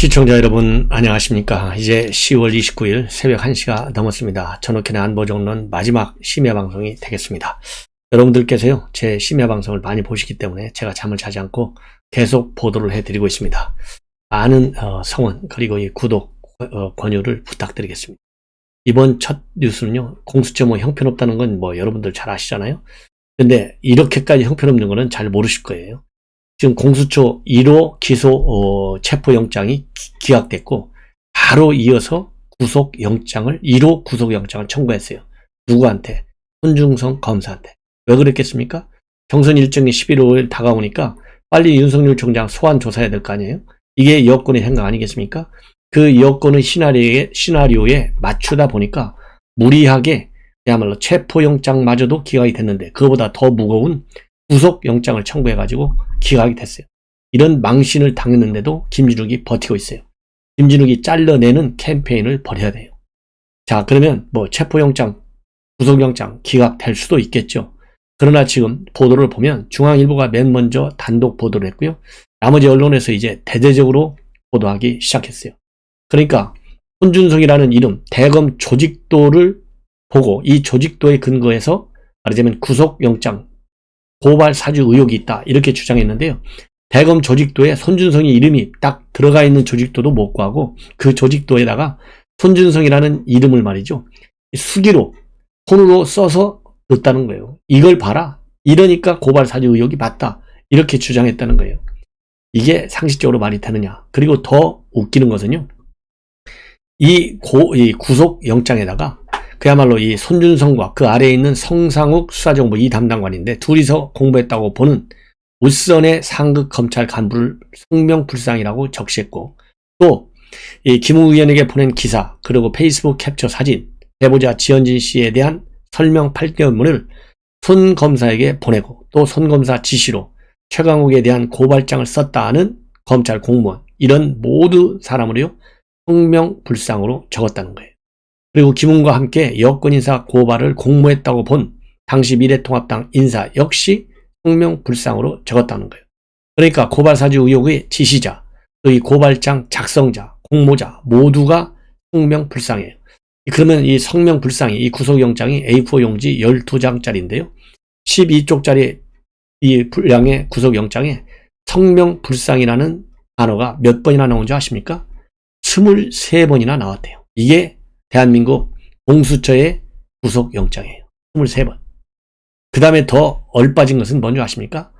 시청자 여러분 안녕하십니까? 이제 10월 29일 새벽 1시가 넘었습니다. 전옥현의 안보정론 마지막 심야 방송이 되겠습니다. 여러분들께서요 제 심야 방송을 많이 보시기 때문에 제가 잠을 자지 않고 계속 보도를 해드리고 있습니다. 많은 어, 성원 그리고 이 구독 어, 권유를 부탁드리겠습니다. 이번 첫 뉴스는요 공수처 뭐 형편없다는 건 뭐 여러분들 잘 아시잖아요. 근데 이렇게까지 형편없는 거는 잘 모르실 거예요 지금 공수처 1호 기소 어, 체포영장이 기- 기각됐고 바로 이어서 구속영장을 1호 구속영장을 청구했어요. 누구한테? 손중성 검사한테. 왜 그랬겠습니까? 경선 일정이 11월 5일 다가오니까 빨리 윤석열 총장 소환 조사해야 될 거 아니에요? 이게 여권의 생각 아니겠습니까? 그 여권의 시나리오에, 시나리오에 맞추다 보니까 무리하게 그야말로 체포영장마저도 기각이 됐는데 그거보다 더 무거운 구속 영장을 청구해 가지고 기각이 됐어요. 이런 망신을 당했는데도 김진욱이 버티고 있어요. 김진욱이 잘라내는 캠페인을 벌여야 돼요. 자, 그러면 뭐 체포영장, 구속영장 기각될 수도 있겠죠. 그러나 지금 보도를 보면 중앙일보가 맨 먼저 단독 보도를 했고요. 나머지 언론에서 이제 대대적으로 보도하기 시작했어요. 그러니까 손준성이라는 이름, 대검 조직도를 보고 이 조직도에 근거해서 말하자면 구속영장, 고발 사주 의혹이 있다 이렇게 주장했는데요. 대검 조직도에 손준성의 이름이 딱 들어가 있는 조직도도 못 구하고 그 조직도에다가 손준성이라는 이름을 말이죠. 수기로 손으로 써서 넣었다는 거예요. 이걸 봐라. 이러니까 고발 사주 의혹이 맞다. 이렇게 주장했다는 거예요. 이게 상식적으로 말이 되느냐. 그리고 더 웃기는 것은요. 이, 고, 이 구속 영장에다가 그야말로 이 손준성과 그 아래에 있는 성상욱 수사정보 이 담당관인데 둘이서 공부했다고 보는 울선의 상급 검찰 간부를 성명불상이라고 적시했고 또 이 김우 의원에게 보낸 기사 그리고 페이스북 캡처 사진 배보자 지현진 씨에 대한 설명 8개월문을 손 검사에게 보내고 또 손 검사 지시로 최강욱에 대한 고발장을 썼다는 검찰 공무원 이런 모두 사람으로요 성명불상으로 적었다는 거예요. 그리고 김웅과 함께 여권 인사 고발을 공모했다고 본 당시 미래통합당 인사 역시 성명불상으로 적었다는 거예요. 그러니까 고발 사주 의혹의 지시자, 또 이 고발장 작성자, 공모자 모두가 성명불상이에요. 그러면 이 성명불상이 이 구속영장이 A4 용지 12장짜리인데요. 12쪽짜리 이 분량의 구속영장에 성명불상이라는 단어가 몇 번이나 나온 줄 아십니까? 23번이나 나왔대요. 이게 대한민국 공수처의 구속영장이에요. 23번. 그 다음에 더 얼빠진 것은 뭔지 아십니까?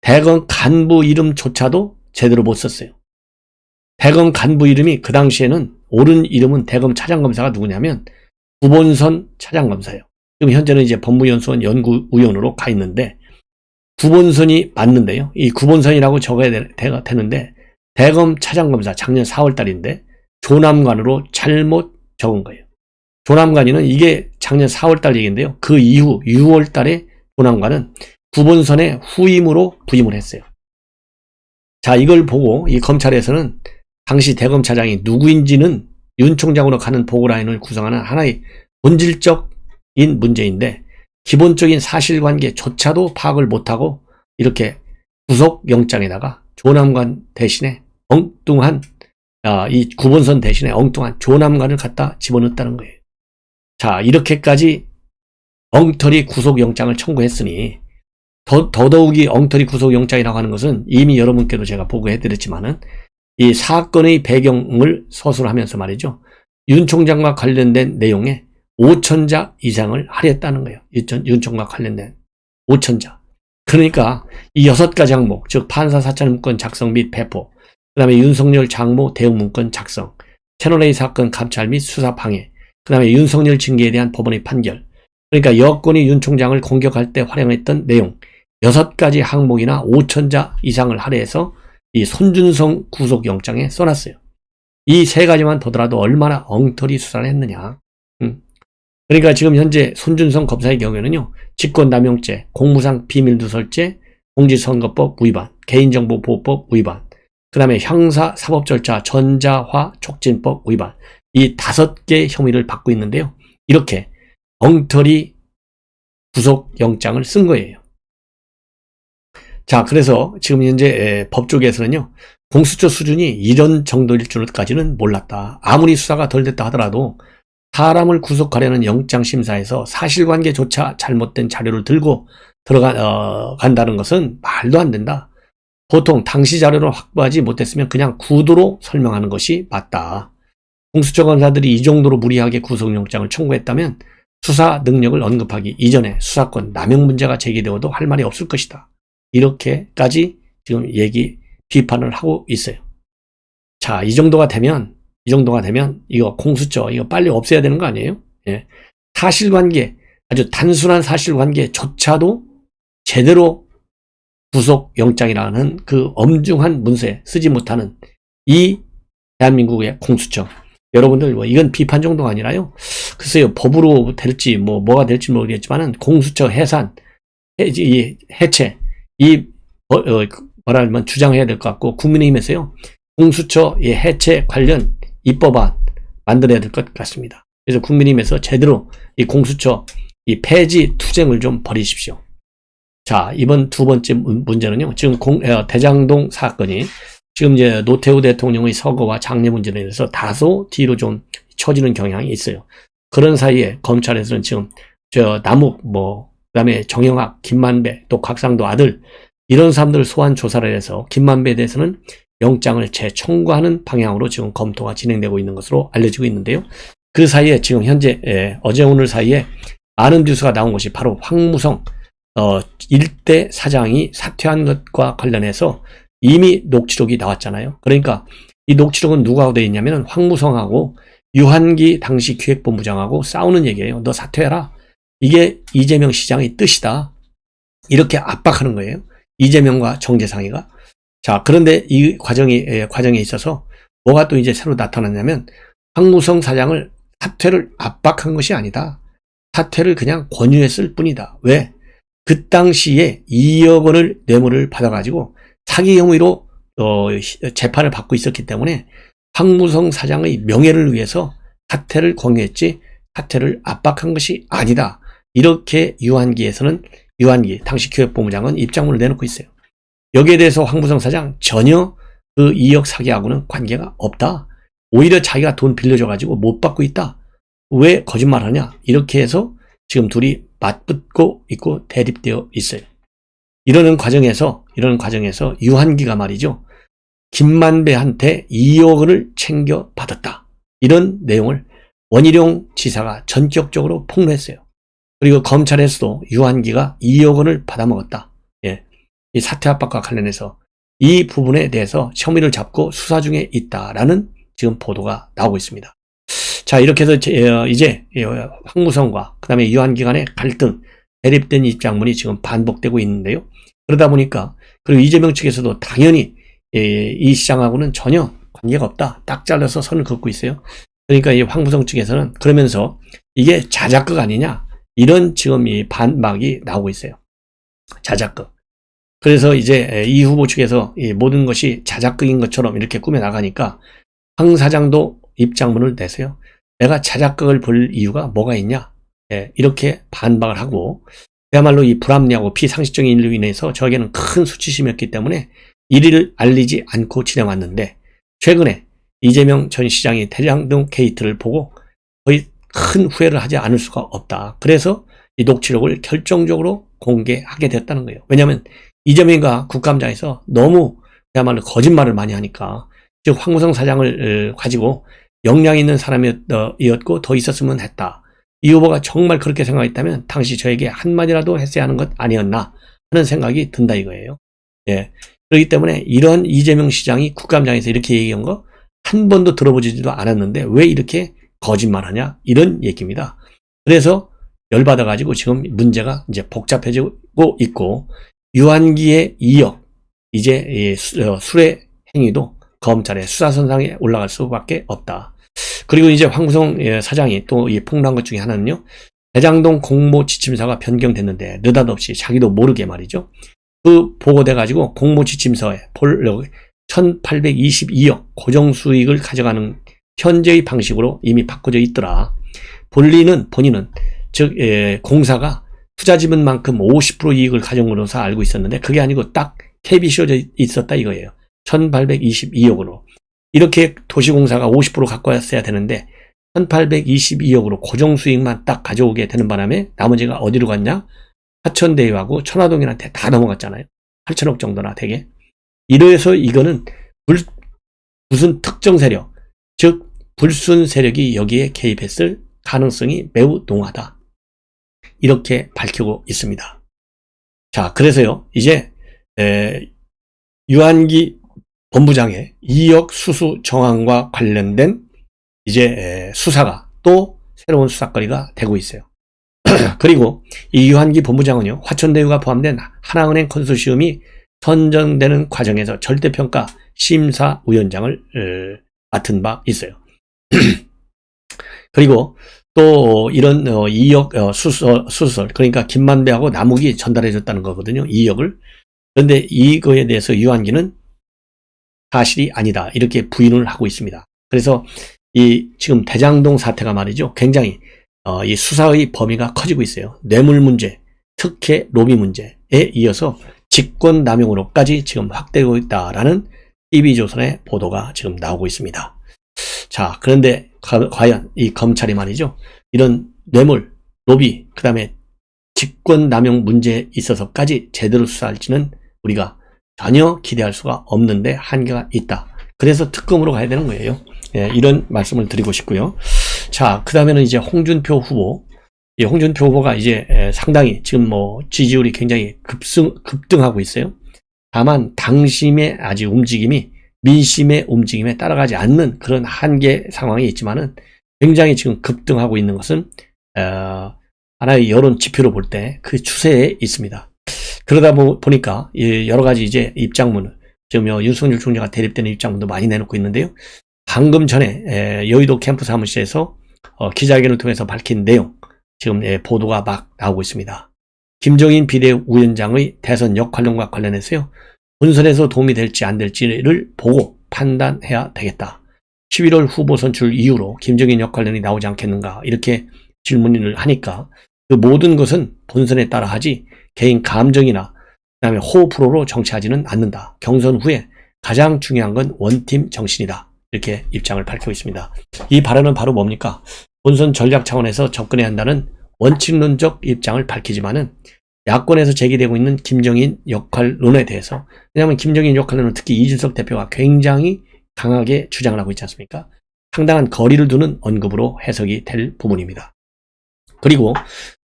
대검 간부 이름조차도 제대로 못 썼어요. 대검 간부 이름이 그 당시에는 옳은 이름은 대검 차장검사가 누구냐면 구본선 차장검사예요. 지금 현재는 이제 법무연수원 연구위원으로 가 있는데 구본선이 맞는데요. 이 구본선이라고 적어야 되, 되, 되는데 대검 차장검사 작년 4월 달인데 조남관으로 잘못 적은 거예요. 조남관이는 이게 작년 4월 달 얘기인데요. 그 이후 6월 달에 조남관은 구본선의 후임으로 부임을 했어요. 자, 이걸 보고 이 검찰에서는 당시 대검차장이 누구인지는 윤 총장으로 가는 보고라인을 구성하는 하나의 본질적인 문제인데 기본적인 사실관계조차도 파악을 못하고 이렇게 구속영장에다가 조남관 대신에 엉뚱한 아, 이 구본선 대신에 엉뚱한 조남관을 갖다 집어넣었다는 거예요. 자, 이렇게까지 엉터리 구속영장을 청구했으니 더, 더더욱이 엉터리 구속영장이라고 하는 것은 이미 여러분께도 제가 보고해드렸지만은 이 사건의 배경을 서술하면서 말이죠. 윤 총장과 관련된 내용에 5천자 이상을 할애했다는 거예요. 윤 총장과 관련된 5천자. 그러니까 이 여섯 가지 항목, 즉 판사 사찰 문건 작성 및 배포, 그 다음에 윤석열 장모 대응 문건 작성, 채널A 사건 감찰 및 수사 방해, 그 다음에 윤석열 징계에 대한 법원의 판결, 그러니까 여권이 윤 총장을 공격할 때 활용했던 내용, 여섯 가지 항목이나 5천자 이상을 할애해서 이 손준성 구속영장에 써놨어요. 이 세 가지만 보더라도 얼마나 엉터리 수사를 했느냐. 음. 그러니까 지금 현재 손준성 검사의 경우에는요, 직권남용죄, 공무상 비밀누설죄, 공직선거법 위반, 개인정보보호법 위반, 그 다음에 형사 사법 절차 전자화 촉진법 위반, 이 다섯 개의 혐의를 받고 있는데요. 이렇게 엉터리 구속영장을 쓴 거예요. 자, 그래서 지금 현재 에, 법 쪽에서는요, 공수처 수준이 이런 정도일 줄까지는 몰랐다. 아무리 수사가 덜 됐다 하더라도 사람을 구속하려는 영장심사에서 사실관계조차 잘못된 자료를 들고 들어가, 어, 간다는 것은 말도 안 된다. 보통 당시 자료를 확보하지 못했으면 그냥 구도로 설명하는 것이 맞다. 공수처 검사들이 이 정도로 무리하게 구속영장을 청구했다면 수사 능력을 언급하기 이전에 수사권 남용 문제가 제기되어도 할 말이 없을 것이다. 이렇게까지 지금 얘기, 비판을 하고 있어요. 자, 이 정도가 되면, 이 정도가 되면, 이거 공수처, 이거 빨리 없애야 되는 거 아니에요? 예. 사실관계, 아주 단순한 사실관계조차도 제대로 구속영장이라는 그 엄중한 문서에 쓰지 못하는 이 대한민국의 공수처. 여러분들, 뭐, 이건 비판 정도가 아니라요. 글쎄요, 법으로 될지, 뭐, 뭐가 될지 모르겠지만은, 공수처 해산, 해, 이 해체, 이, 어, 어, 뭐라 하면 주장해야 될 것 같고, 국민의힘에서요, 공수처 의 해체 관련 입법안 만들어야 될 것 같습니다. 그래서 국민의힘에서 제대로 이 공수처 이 폐지 투쟁을 좀 벌이십시오. 자, 이번 두 번째 문- 문제는요, 지금 공, 어, 대장동 사건이 지금 이제 노태우 대통령의 서거와 장례 문제로 인해서 다소 뒤로 좀 처지는 경향이 있어요. 그런 사이에 검찰에서는 지금 저 남욱 뭐 그다음에 정영학, 김만배 또 곽상도 아들 이런 사람들 소환 조사를 해서 김만배에 대해서는 영장을 재청구하는 방향으로 지금 검토가 진행되고 있는 것으로 알려지고 있는데요. 그 사이에 지금 현재 예, 어제 오늘 사이에 많은 뉴스가 나온 것이 바로 황무성 어, 일대 사장이 사퇴한 것과 관련해서 이미 녹취록이 나왔잖아요. 그러니까 이 녹취록은 누구하고 돼 있냐면 황무성하고 유한기 당시 기획본부장하고 싸우는 얘기예요. 너 사퇴해라. 이게 이재명 시장의 뜻이다. 이렇게 압박하는 거예요. 이재명과 정재상이가. 자, 그런데 이 과정이, 에, 과정에 있어서 뭐가 또 이제 새로 나타났냐면 황무성 사장을 사퇴를 압박한 것이 아니다. 사퇴를 그냥 권유했을 뿐이다. 왜? 그 당시에 2억 원을 뇌물을 받아가지고 사기 혐의로 어, 시- 재판을 받고 있었기 때문에 황무성 사장의 명예를 위해서 사퇴를 권유했지 사퇴를 압박한 것이 아니다. 이렇게 유한기에서는 유한기 당시 교육본부장은 입장문을 내놓고 있어요. 여기에 대해서 황무성 사장 전혀 그 2억 사기하고는 관계가 없다. 오히려 자기가 돈 빌려줘가지고 못 받고 있다. 왜 거짓말하냐? 이렇게 해서 지금 둘이 맞붙고 있고 대립되어 있어요. 이러는 과정에서 이러는 과정에서 유한기가 말이죠. 김만배한테 2억 원을 챙겨 받았다. 이런 내용을 원희룡 지사가 전격적으로 폭로했어요. 그리고 검찰에서도 유한기가 2억 원을 받아먹었다. 예. 이 사퇴 압박과 관련해서 이 부분에 대해서 혐의를 잡고 수사 중에 있다라는 지금 보도가 나오고 있습니다. 자, 이렇게 해서 제- 어, 이제 어, 황무성과 그 다음에 유한기 간의 갈등, 대립된 입장문이 지금 반복되고 있는데요. 그러다 보니까 그리고 이재명 측에서도 당연히 예, 이 시장하고는 전혀 관계가 없다. 딱 잘라서 선을 긋고 있어요. 그러니까 이 황무성 측에서는 그러면서 이게 자작극 아니냐 이런 지금 이 반박이 나오고 있어요. 자작극. 그래서 이제 이 후보 측에서 이 모든 것이 자작극인 것처럼 이렇게 꾸며 나가니까 황 사장도 입장문을 내세요. 내가 자작극을 볼 이유가 뭐가 있냐? 예, 이렇게 반박을 하고 그야말로 이 불합리하고 비상식적인 일로 인해서 저에게는 큰 수치심이었기 때문에 이리를 알리지 않고 지내왔는데 최근에 이재명 전 시장이 대장동 게이트를 보고 거의 큰 후회를 하지 않을 수가 없다. 그래서 이 녹취록을 결정적으로 공개하게 됐다는 거예요. 왜냐하면 이재명과 국감장에서 너무 그야말로 거짓말을 많이 하니까 즉 황무성 사장을 어, 가지고 역량 있는 사람이었고 더 있었으면 했다. 이 후보가 정말 그렇게 생각했다면 당시 저에게 한마디라도 했어야 하는 것 아니었나 하는 생각이 든다 이거예요. 예. 그렇기 때문에 이런 이재명 시장이 국감장에서 이렇게 얘기한 거 한 번도 들어보지도 않았는데 왜 이렇게 거짓말하냐 이런 얘기입니다. 그래서 열받아가지고 지금 문제가 이제 복잡해지고 있고 유한기의 2억 이제 이 수- 어, 행위도 검찰의 수사선상에 올라갈 수밖에 없다. 그리고 이제 황구성 예, 사장이 또 이 폭로한 것 중에 하나는요. 대장동 공모 지침서가 변경됐는데 느닷없이 자기도 모르게 말이죠. 그 보고돼가지고 공모 지침서에 볼 1822억 고정 수익을 가져가는 현재의 방식으로 이미 바꿔져 있더라. 본리는 본인은 즉 예, 공사가 투자 지분만큼 50% 이익을 것으로 알고 있었는데 그게 아니고 딱 캡이 씌워져 있었다 이거예요. 1822억으로 이렇게 도시공사가 50% 갖고 왔어야 되는데 1822억으로 고정 수익만 딱 가져오게 되는 바람에 나머지가 어디로 갔냐? 하천대유하고 천화동인한테 다 넘어갔잖아요. 8천억 정도나 되게. 이래서 이거는 불, 무슨 특정 세력, 즉 불순 세력이 여기에 개입했을 가능성이 매우 농하다. 이렇게 밝히고 있습니다. 자, 그래서요, 이제, 에, 유한기 본부장의 2억 수수 정황과 관련된 이제 에, 수사가 또 새로운 수사거리가 되고 있어요. 그리고 이 유한기 본부장은요, 화천대유가 포함된 하나은행 컨소시엄이 선정되는 과정에서 절대평가 심사위원장을 어, 맡은 바 있어요. 그리고 또 이런 2억 수설, 수설 그러니까 김만배하고 남욱이 전달해 줬다는 거거든요. 2억을. 그런데 이거에 대해서 유한기는 사실이 아니다. 이렇게 부인을 하고 있습니다. 그래서 이 지금 대장동 사태가 말이죠. 굉장히 어, 이 수사의 범위가 커지고 있어요. 뇌물 문제, 특혜 로비 문제에 이어서 직권 남용으로까지 지금 확대되고 있다라는 TV조선의 보도가 지금 나오고 있습니다. 자, 그런데 과연 이 검찰이 말이죠. 이런 뇌물, 로비, 그 다음에 직권 남용 문제에 있어서까지 제대로 수사할지는 우리가 전혀 기대할 수가 없는데 한계가 있다. 그래서 특검으로 가야 되는 거예요. 예, 이런 말씀을 드리고 싶고요. 자, 그 다음에는 이제 홍준표 후보. 이 홍준표 후보가 이제 상당히 지금 뭐 지지율이 굉장히 급승, 급등하고 있어요. 다만 당심의 아직 움직임이 민심의 움직임에 따라가지 않는 그런 한계 상황이 있지만은 굉장히 지금 급등하고 있는 것은 어, 하나의 여론 지표로 볼 때 그 추세에 있습니다. 그러다 보 니까 여러 가지 이제 입장문을 지금 윤석열 총재가 대립되는 입장문도 많이 내놓고 있는데요. 방금 전에 여의도 캠프 사무실에서 어, 기자회견을 통해서 밝힌 내용 지금 보도가 막 나오고 있습니다. 김정인 비대위원장의 대선 역할론과 관련해서요. 본선에서 도움이 될지 안 될지를 보고 판단해야 되겠다. 11월 후보 선출 이후로 김정인 역할론이 나오지 않겠는가 이렇게 질문을 하니까 그 모든 것은 본선에 따라 하지 개인 감정이나 그다음에 호불호로 정치하지는 않는다. 경선 후에 가장 중요한 건 원팀 정신이다. 이렇게 입장을 밝히고 있습니다. 이 발언은 바로 뭡니까? 본선 전략 차원에서 접근해야 한다는 원칙론적 입장을 밝히지만은 야권에서 제기되고 있는 김정인 역할론에 대해서 왜냐하면 김정인 역할론은 특히 이준석 대표가 굉장히 강하게 주장을 하고 있지 않습니까? 상당한 거리를 두는 언급으로 해석이 될 부분입니다. 그리고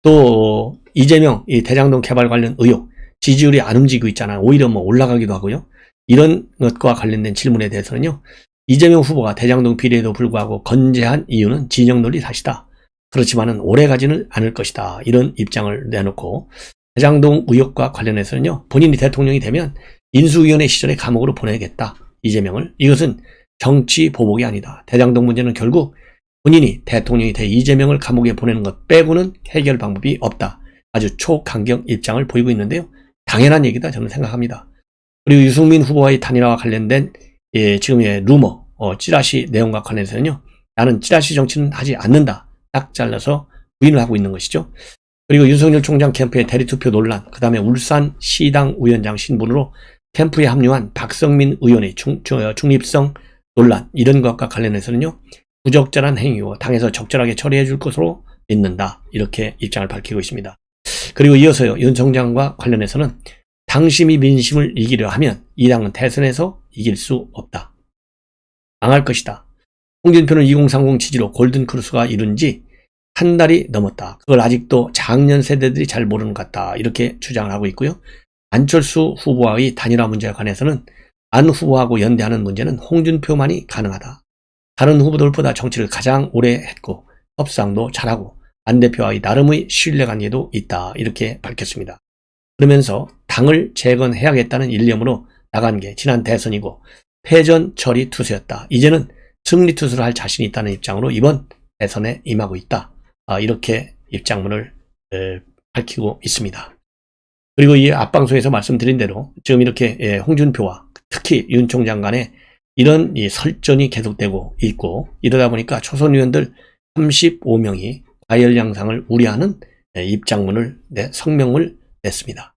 또 이재명 이 대장동 개발 관련 의혹 지지율이 안 움직이고 있잖아요. 오히려 뭐 올라가기도 하고요. 이런 것과 관련된 질문에 대해서는요. 이재명 후보가 대장동 비리에도 불구하고 건재한 이유는 진영 논리 탓이다. 그렇지만은 오래 가지는 않을 것이다. 이런 입장을 내놓고 대장동 의혹과 관련해서는요. 본인이 대통령이 되면 인수위원회 시절에 감옥으로 보내겠다. 이재명을. 이것은 정치 보복이 아니다. 대장동 문제는 결국 본인이 대통령이 돼 이재명을 감옥에 보내는 것 빼고는 해결 방법이 없다. 아주 초강경 입장을 보이고 있는데요. 당연한 얘기다 저는 생각합니다. 그리고 유승민 후보와의 단일화와 관련된 예, 지금의 루머, 어, 찌라시 내용과 관련해서는요. 나는 찌라시 정치는 하지 않는다. 딱 잘라서 부인을 하고 있는 것이죠. 그리고 윤석열 총장 캠프의 대리투표 논란, 그 다음에 울산 시당 위원장 신분으로 캠프에 합류한 박성민 의원의 중, 중립성 논란, 이런 것과 관련해서는요. 부적절한 행위고 당에서 적절하게 처리해 줄 것으로 믿는다. 이렇게 입장을 밝히고 있습니다. 그리고 이어서요. 윤 총장과 관련해서는 당심이 민심을 이기려 하면 이 당은 대선에서 이길 수 없다. 망할 것이다. 홍준표는 2030 지지로 골든크루스가 이룬 지 한 달이 넘었다. 그걸 아직도 작년 세대들이 잘 모르는 것 같다. 이렇게 주장을 하고 있고요. 안철수 후보와의 단일화 문제에 관해서는 안 후보하고 연대하는 문제는 홍준표만이 가능하다. 다른 후보들보다 정치를 가장 오래 했고 협상도 잘하고 안 대표와의 나름의 신뢰관계도 있다. 이렇게 밝혔습니다. 그러면서 당을 재건해야겠다는 일념으로 나간 게 지난 대선이고 패전 처리 투수였다. 이제는 승리 투수를 할 자신이 있다는 입장으로 이번 대선에 임하고 있다. 아, 이렇게 입장문을 밝히고 있습니다. 그리고 이 앞방송에서 말씀드린 대로 지금 이렇게 예, 홍준표와 특히 윤 총장 간에 이런 설전이 계속되고 있고 이러다 보니까 초선 의원들 35명이 과열 양상을 우려하는 예, 입장문을 내 성명을 냈습니다.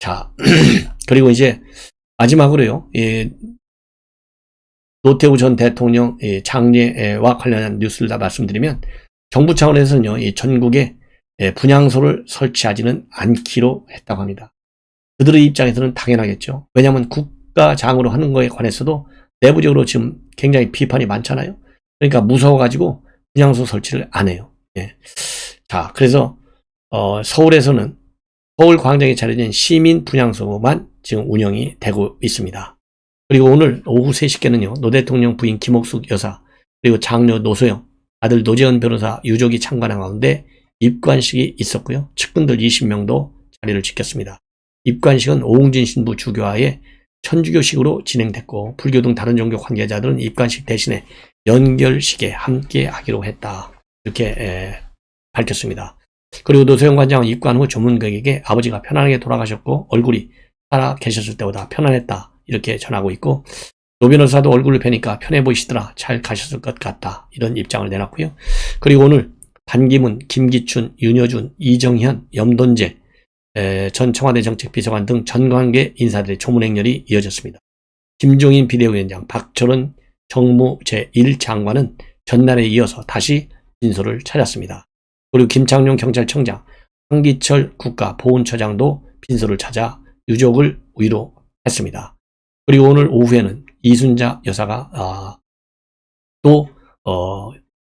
자 그리고 이제 마지막으로요, 이 노태우 전 대통령 이 장례와 관련한 뉴스를 다 말씀드리면 정부 차원에서는요, 이 전국에 예, 분향소를 설치하지는 않기로 했다고 합니다. 그들의 입장에서는 당연하겠죠. 왜냐하면 국가장으로 하는 거에 관해서도 내부적으로 지금 굉장히 비판이 많잖아요. 그러니까 무서워가지고 분향소 설치를 안 해요. 예. 자, 그래서 어, 서울에서는 서울 광장에 차려진 시민 분향소만 지금 운영이 되고 있습니다. 그리고 오늘 오후 3시께는요, 노 대통령 부인 김옥숙 여사, 그리고 장녀 노소영, 아들 노재현 변호사 유족이 참관한 가운데 입관식이 있었고요. 측근들 20명도 자리를 지켰습니다. 입관식은 오웅진 신부 주교와의 천주교식으로 진행됐고 불교 등 다른 종교 관계자들은 입관식 대신에 연결식에 함께 하기로 했다. 이렇게 에, 밝혔습니다. 그리고 노소영 관장은 입관 후 조문객에게 아버지가 편안하게 돌아가셨고 얼굴이 살아 계셨을 때보다 편안했다. 이렇게 전하고 있고 노 변호사도 얼굴을 뵈니까 편해 보이시더라. 잘 가셨을 것 같다. 이런 입장을 내놨고요. 그리고 오늘 반기문, 김기춘, 윤여준, 이정현, 염돈재 에, 전 청와대 정책비서관 등 전관계 인사들의 조문 행렬이 이어졌습니다. 김종인 비대위원장, 박철원 정무 제1장관은 전날에 이어서 다시 진소를 찾았습니다. 그리고 김창룡 경찰청장, 황기철 국가보훈처장도 빈소를 찾아 유족을 위로했습니다. 그리고 오늘 오후에는 이순자 여사가 아, 또 어,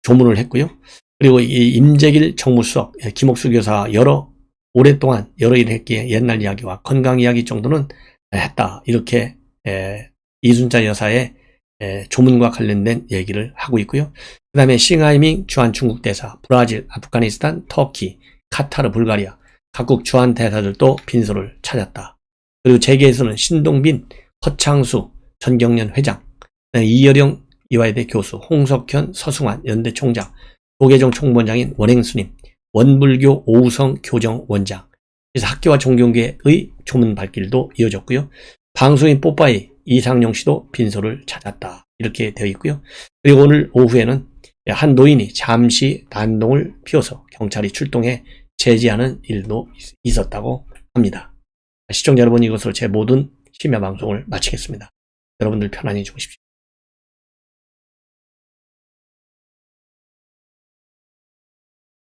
조문을 했고요. 그리고 이 임재길 정무수석, 예, 김옥수 교사 여러 오랫동안 여러 일을 했기에 옛날 이야기와 건강 이야기 정도는 했다. 이렇게 에, 이순자 여사의 에, 조문과 관련된 얘기를 하고 있고요. 그 다음에 싱하이밍 주한 중국 대사, 브라질, 아프가니스탄, 터키, 카타르, 불가리아 각국 주한 대사들도 빈소를 찾았다. 그리고 재계에서는 신동빈, 허창수, 전경련 회장, 이여령 이화여대 교수, 홍석현, 서승환 연대 총장, 도계종 총무원장인 원행수님, 원불교 오우성 교정 원장. 그래서 학교와 종교계의 조문 발길도 이어졌고요. 방송인 뽀빠이 이상용 씨도 빈소를 찾았다. 이렇게 되어 있고요. 그리고 오늘 오후에는 한 노인이 잠시 반동을 피워서 경찰이 출동해 제지하는 일도 있었다고 합니다. 시청자 여러분 이것으로 제 모든 심야 방송을 마치겠습니다. 여러분들 편안히 주무십시오.